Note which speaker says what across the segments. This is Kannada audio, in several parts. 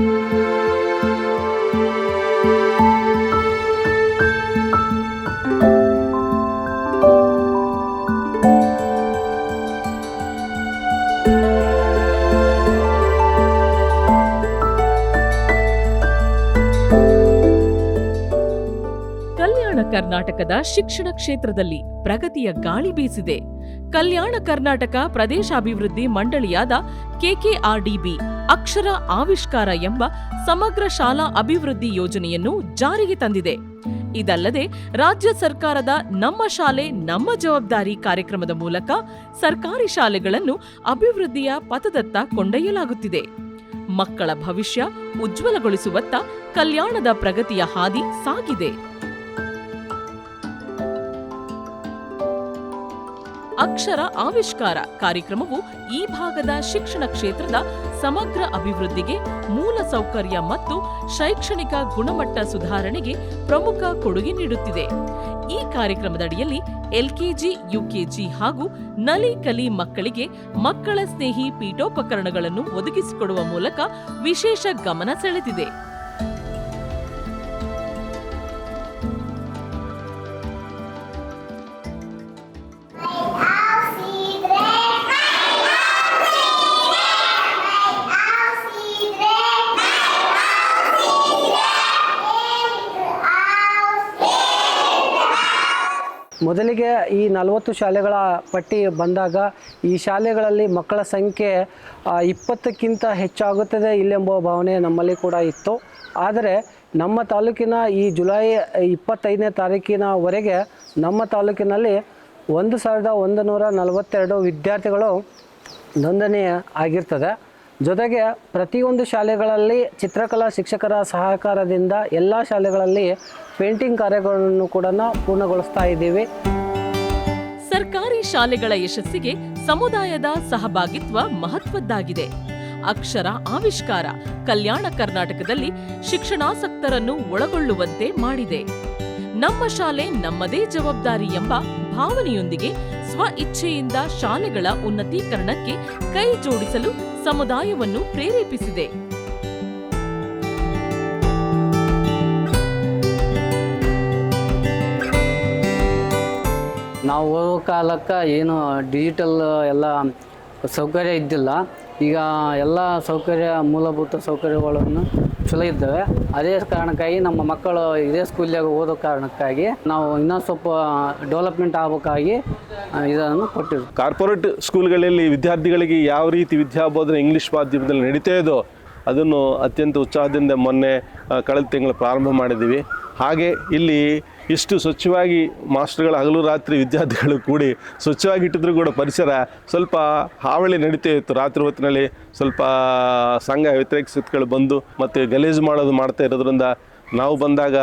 Speaker 1: you ಕರ್ನಾಟಕದ ಶಿಕ್ಷಣ ಕ್ಷೇತ್ರದಲ್ಲಿ ಪ್ರಗತಿಯ ಗಾಳಿ ಬೀಸಿದೆ. ಕಲ್ಯಾಣ ಕರ್ನಾಟಕ ಪ್ರದೇಶಾಭಿವೃದ್ಧಿ ಮಂಡಳಿಯಾದ ಕೆಕೆಆರ್ಡಿಬಿ ಅಕ್ಷರ ಆವಿಷ್ಕಾರ ಎಂಬ ಸಮಗ್ರ ಶಾಲಾ ಅಭಿವೃದ್ಧಿ ಯೋಜನೆಯನ್ನು ಜಾರಿಗೆ ತಂದಿದೆ. ಇದಲ್ಲದೆ ರಾಜ್ಯ ಸರ್ಕಾರದ ನಮ್ಮ ಶಾಲೆ ನಮ್ಮ ಜವಾಬ್ದಾರಿ ಕಾರ್ಯಕ್ರಮದ ಮೂಲಕ ಸರ್ಕಾರಿ ಶಾಲೆಗಳನ್ನು ಅಭಿವೃದ್ಧಿಯ ಪಥದತ್ತ ಕೊಂಡೊಯ್ಯಲಾಗುತ್ತಿದೆ. ಮಕ್ಕಳ ಭವಿಷ್ಯ ಉಜ್ವಲಗೊಳಿಸುವತ್ತ ಕಲ್ಯಾಣದ ಪ್ರಗತಿಯ ಹಾದಿ ಸಾಗಿದೆ. ಅಕ್ಷರ ಆವಿಷ್ಕಾರ ಕಾರ್ಯಕ್ರಮವು ಈ ಭಾಗದ ಶಿಕ್ಷಣ ಕ್ಷೇತ್ರದ ಸಮಗ್ರ ಅಭಿವೃದ್ಧಿಗೆ ಮೂಲ ಸೌಕರ್ಯ ಮತ್ತು ಶೈಕ್ಷಣಿಕ ಗುಣಮಟ್ಟ ಸುಧಾರಣೆಗೆ ಪ್ರಮುಖ ಕೊಡುಗೆ ನೀಡುತ್ತಿದೆ. ಈ ಕಾರ್ಯಕ್ರಮದಡಿಯಲ್ಲಿ ಎಲ್ಕೆಜಿ ಯುಕೆಜಿ ಹಾಗೂ ನಲಿ ಕಲಿ ಮಕ್ಕಳಿಗೆ ಮಕ್ಕಳ ಸ್ನೇಹಿ ಪೀಠೋಪಕರಣಗಳನ್ನು ಒದಗಿಸಿಕೊಡುವ ಮೂಲಕ ವಿಶೇಷ ಗಮನ ಸೆಳೆದಿದೆ.
Speaker 2: ಮೊದಲಿಗೆ ಈ ನಲವತ್ತು ಶಾಲೆಗಳ ಪಟ್ಟಿ ಬಂದಾಗ ಈ ಶಾಲೆಗಳಲ್ಲಿ ಮಕ್ಕಳ ಸಂಖ್ಯೆ ಇಪ್ಪತ್ತಕ್ಕಿಂತ ಹೆಚ್ಚಾಗುತ್ತದೆ ಇಲ್ಲೆಂಬ ಭಾವನೆ ನಮ್ಮಲ್ಲಿ ಕೂಡ ಇತ್ತು. ಆದರೆ ನಮ್ಮ ತಾಲೂಕಿನ ಈ ಜುಲೈ ಇಪ್ಪತ್ತೈದನೇ ತಾರೀಕಿನವರೆಗೆ ನಮ್ಮ ತಾಲೂಕಿನಲ್ಲಿ ಒಂದು ಸಾವಿರದ ಒಂದು ನೂರ ನಲವತ್ತೆರಡು ವಿದ್ಯಾರ್ಥಿಗಳು ನೋಂದಣಿ ಆಗಿರ್ತದೆ. ಜೊತೆಗೆ ಪ್ರತಿಯೊಂದು ಶಾಲೆಗಳಲ್ಲಿ ಚಿತ್ರಕಲಾ ಶಿಕ್ಷಕರ ಸಹಕಾರದಿಂದ ಎಲ್ಲ ಶಾಲೆಗಳಲ್ಲಿ ಪೇಂಟಿಂಗ್ ಕಾರ್ಯಗಳನ್ನು ಕೂಡ ಪೂರ್ಣಗೊಳಿಸ್ತಾ ಇದ್ದೀವಿ.
Speaker 1: ಸರ್ಕಾರಿ ಶಾಲೆಗಳ ಯಶಸ್ಸಿಗೆ ಸಮುದಾಯದ ಸಹಭಾಗಿತ್ವ ಮಹತ್ವದ್ದಾಗಿದೆ. ಅಕ್ಷರ ಆವಿಷ್ಕಾರ ಕಲ್ಯಾಣ ಕರ್ನಾಟಕದಲ್ಲಿ ಶಿಕ್ಷಣಾಸಕ್ತರನ್ನು ಒಳಗೊಳ್ಳುವಂತೆ ಮಾಡಿದೆ. ನಮ್ಮ ಶಾಲೆ ನಮ್ಮದೇ ಜವಾಬ್ದಾರಿ ಎಂಬ ಭಾವನೆಯೊಂದಿಗೆ ಸ್ವ ಇಚ್ಛೆಯಿಂದ ಶಾಲೆಗಳ ಉನ್ನತೀಕರಣಕ್ಕೆ ಕೈ ಜೋಡಿಸಲು ಸಮುದಾಯವನ್ನು ಪ್ರೇರೇಪಿಸಿದೆ.
Speaker 2: ನಾವು ಕಾಲಕ್ಕೆ ಏನು ಡಿಜಿಟಲ್ ಎಲ್ಲ ಸೌಕರ್ಯ ಇದ್ದಿಲ್ಲ. ಈಗ ಎಲ್ಲ ಸೌಕರ್ಯ, ಮೂಲಭೂತ ಸೌಕರ್ಯಗಳನ್ನು ಚಲೋ ಇದ್ದಾವೆ. ಅದೇ ಕಾರಣಕ್ಕಾಗಿ ನಮ್ಮ ಮಕ್ಕಳು ಇದೇ ಸ್ಕೂಲ್ನಾಗ ಓದೋ ಕಾರಣಕ್ಕಾಗಿ ನಾವು ಇನ್ನೂ ಸ್ವಲ್ಪ ಡೆವಲಪ್ಮೆಂಟ್ ಆಗಬೇಕಾಗಿ ಇದನ್ನು ಕೊಟ್ಟಿರ್ತೀವಿ
Speaker 3: ಕಾರ್ಪೊರೇಟ್ ಸ್ಕೂಲ್ಗಳಲ್ಲಿ ವಿದ್ಯಾರ್ಥಿಗಳಿಗೆ ಯಾವ ರೀತಿ ವಿದ್ಯಾಬೋಧನೆ ಇಂಗ್ಲೀಷ್ ಮಾಧ್ಯಮದಲ್ಲಿ ನಡೀತಾ ಇದೋ, ಅದನ್ನು ಅತ್ಯಂತ ಉತ್ಸಾಹದಿಂದ ಮೊನ್ನೆ ಕಳೆದ ತಿಂಗಳು ಪ್ರಾರಂಭ ಮಾಡಿದ್ದೀವಿ. ಹಾಗೆ ಇಲ್ಲಿ ಇಷ್ಟು ಸ್ವಚ್ಛವಾಗಿ ಮಾಸ್ಟರ್ಗಳು ಹಗಲು ರಾತ್ರಿ ವಿದ್ಯಾರ್ಥಿಗಳು ಕೂಡಿ ಸ್ವಚ್ಛವಾಗಿ ಇಟ್ಟಿದ್ರು ಕೂಡ ಪರಿಸರ ಸ್ವಲ್ಪ ಹಾವಳಿ ನಡೀತಾ ಇತ್ತು. ರಾತ್ರಿ ಹೊತ್ತಿನಲ್ಲಿ ಸ್ವಲ್ಪ ಸಂಘ ವ್ಯತಿರೇಕ ಸ್ಥಿತಿಗಳು ಬಂದು ಮತ್ತು ಗಲೀಜು ಮಾಡೋದು ಮಾಡ್ತಾ ಇರೋದ್ರಿಂದ ನಾವು ಬಂದಾಗ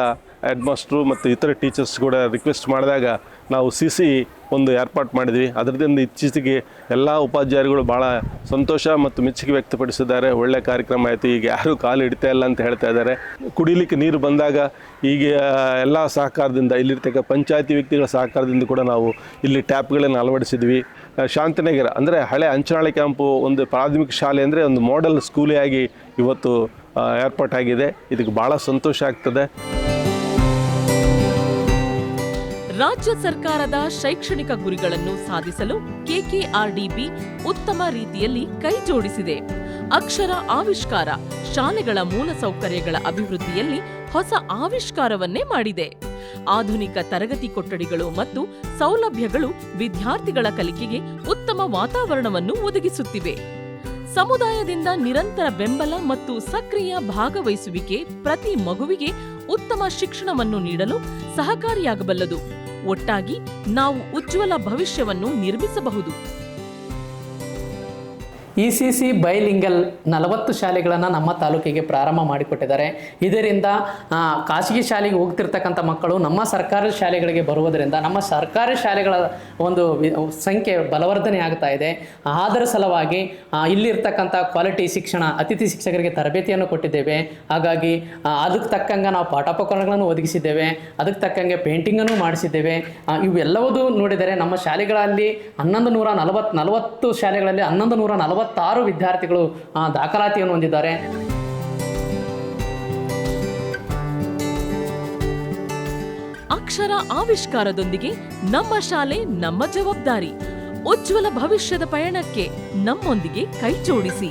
Speaker 3: ಹೆಡ್ ಮಾಸ್ಟ್ರು ಮತ್ತು ಇತರ ಟೀಚರ್ಸ್ ಕೂಡ ರಿಕ್ವೆಸ್ಟ್ ಮಾಡಿದಾಗ ನಾವು ಸಿ ಸಿ ಒಂದು ಏರ್ಪಾಟ್ ಮಾಡಿದ್ವಿ. ಅದರಿಂದ ಇತ್ತೀಚೆಗೆ ಎಲ್ಲ ಉಪಾಧ್ಯಾಯರುಗಳು ಭಾಳ ಸಂತೋಷ ಮತ್ತು ಮೆಚ್ಚುಗೆ ವ್ಯಕ್ತಪಡಿಸಿದ್ದಾರೆ. ಒಳ್ಳೆ ಕಾರ್ಯಕ್ರಮ ಆಯಿತು. ಈಗ ಯಾರೂ ಕಾಲು ಇಡ್ತಾ ಇಲ್ಲ ಅಂತ ಹೇಳ್ತಾ ಇದ್ದಾರೆ. ಕುಡಿಲಿಕ್ಕೆ ನೀರು ಬಂದಾಗ ಈಗ ಎಲ್ಲ ಸಹಕಾರದಿಂದ ಇಲ್ಲಿರ್ತಕ್ಕ ಪಂಚಾಯತಿ ವ್ಯಕ್ತಿಗಳ ಸಹಕಾರದಿಂದ ಕೂಡ ನಾವು ಇಲ್ಲಿ ಟ್ಯಾಪ್ಗಳನ್ನು ಅಳವಡಿಸಿದ್ವಿ. ಶಾಂತನಗರ ಅಂದರೆ ಹಳೆ ಅಂಚನಾಳೆ ಕ್ಯಾಂಪು ಒಂದು ಪ್ರಾಥಮಿಕ ಶಾಲೆ ಅಂದರೆ ಒಂದು ಮಾಡೆಲ್ ಸ್ಕೂಲೇ ಆಗಿ ಇವತ್ತು ಏರ್ಪಾಟಾಗಿದೆ ಇದಕ್ಕೆ ಭಾಳ ಸಂತೋಷ ಆಗ್ತದೆ.
Speaker 1: ರಾಜ್ಯ ಸರ್ಕಾರದ ಶೈಕ್ಷಣಿಕ ಗುರಿಗಳನ್ನು ಸಾಧಿಸಲು ಕೆಕೆಆರ್ಡಿಬಿ ಉತ್ತಮ ರೀತಿಯಲ್ಲಿ ಕೈಜೋಡಿಸಿದೆ ಅಕ್ಷರ ಆವಿಷ್ಕಾರ ಶಾಲೆಗಳ ಮೂಲಸೌಕರ್ಯಗಳ ಅಭಿವೃದ್ಧಿಯಲ್ಲಿ ಹೊಸ ಆವಿಷ್ಕಾರವನ್ನೇ ಮಾಡಿದೆ. ಆಧುನಿಕ ತರಗತಿ ಕೊಠಡಿಗಳು ಮತ್ತು ಸೌಲಭ್ಯಗಳು ವಿದ್ಯಾರ್ಥಿಗಳ ಕಲಿಕೆಗೆ ಉತ್ತಮ ವಾತಾವರಣವನ್ನು ಒದಗಿಸುತ್ತಿವೆ. ಸಮುದಾಯದಿಂದ ನಿರಂತರ ಬೆಂಬಲ ಮತ್ತು ಸಕ್ರಿಯ ಭಾಗವಹಿಸುವಿಕೆ ಪ್ರತಿ ಮಗುವಿಗೆ ಉತ್ತಮ ಶಿಕ್ಷಣವನ್ನು ನೀಡಲು ಸಹಕಾರಿಯಾಗಬಲ್ಲದು. ಒಟ್ಟಾಗಿ ನಾವು ಉಜ್ವಲ ಭವಿಷ್ಯವನ್ನು ನಿರ್ಮಿಸಬಹುದು.
Speaker 4: ಇ ಸಿ ಸಿ ಬೈಲಿಂಗಲ್ ನಲವತ್ತು ಶಾಲೆಗಳನ್ನು ನಮ್ಮ ತಾಲೂಕಿಗೆ ಪ್ರಾರಂಭ ಮಾಡಿಕೊಟ್ಟಿದ್ದಾರೆ. ಇದರಿಂದ ಖಾಸಗಿ ಶಾಲೆಗೆ ಹೋಗ್ತಿರ್ತಕ್ಕಂಥ ಮಕ್ಕಳು ನಮ್ಮ ಸರ್ಕಾರಿ ಶಾಲೆಗಳಿಗೆ ಬರುವುದರಿಂದ ನಮ್ಮ ಸರ್ಕಾರಿ ಶಾಲೆಗಳ ಒಂದು ಸಂಖ್ಯೆ ಬಲವರ್ಧನೆ ಆಗ್ತಾ ಇದೆ. ಅದರ ಸಲುವಾಗಿ ಇಲ್ಲಿರ್ತಕ್ಕಂಥ ಕ್ವಾಲಿಟಿ ಶಿಕ್ಷಣ, ಅತಿಥಿ ಶಿಕ್ಷಕರಿಗೆ ತರಬೇತಿಯನ್ನು ಕೊಟ್ಟಿದ್ದೇವೆ. ಹಾಗಾಗಿ ಅದಕ್ಕೆ ತಕ್ಕಂಗೆ ನಾವು ಪಾಠೋಪಕರಣಗಳನ್ನು ಒದಗಿಸಿದ್ದೇವೆ. ಅದಕ್ಕೆ ತಕ್ಕಂಗೆ ಪೇಂಟಿಂಗನ್ನು ಮಾಡಿಸಿದ್ದೇವೆ. ಇವೆಲ್ಲವೂ ನೋಡಿದರೆ ನಮ್ಮ ಶಾಲೆಗಳಲ್ಲಿ ಹನ್ನೊಂದು ನೂರ ನಲವತ್ತು ನಲವತ್ತು ಶಾಲೆಗಳಲ್ಲಿ ಹನ್ನೊಂದು ನೂರ ನಲವತ್ತಾರು ವಿದ್ಯಾರ್ಥಿಗಳು ದಾಖಲಾತಿಯನ್ನು ಹೊಂದಿದ್ದಾರೆ.
Speaker 1: ಅಕ್ಷರ ಆವಿಷ್ಕಾರದೊಂದಿಗೆ ನಮ್ಮ ಶಾಲೆ ನಮ್ಮ ಜವಾಬ್ದಾರಿ. ಉಜ್ವಲ ಭವಿಷ್ಯದ ಪಯಣಕ್ಕೆ ನಮ್ಮೊಂದಿಗೆ ಕೈ ಜೋಡಿಸಿ.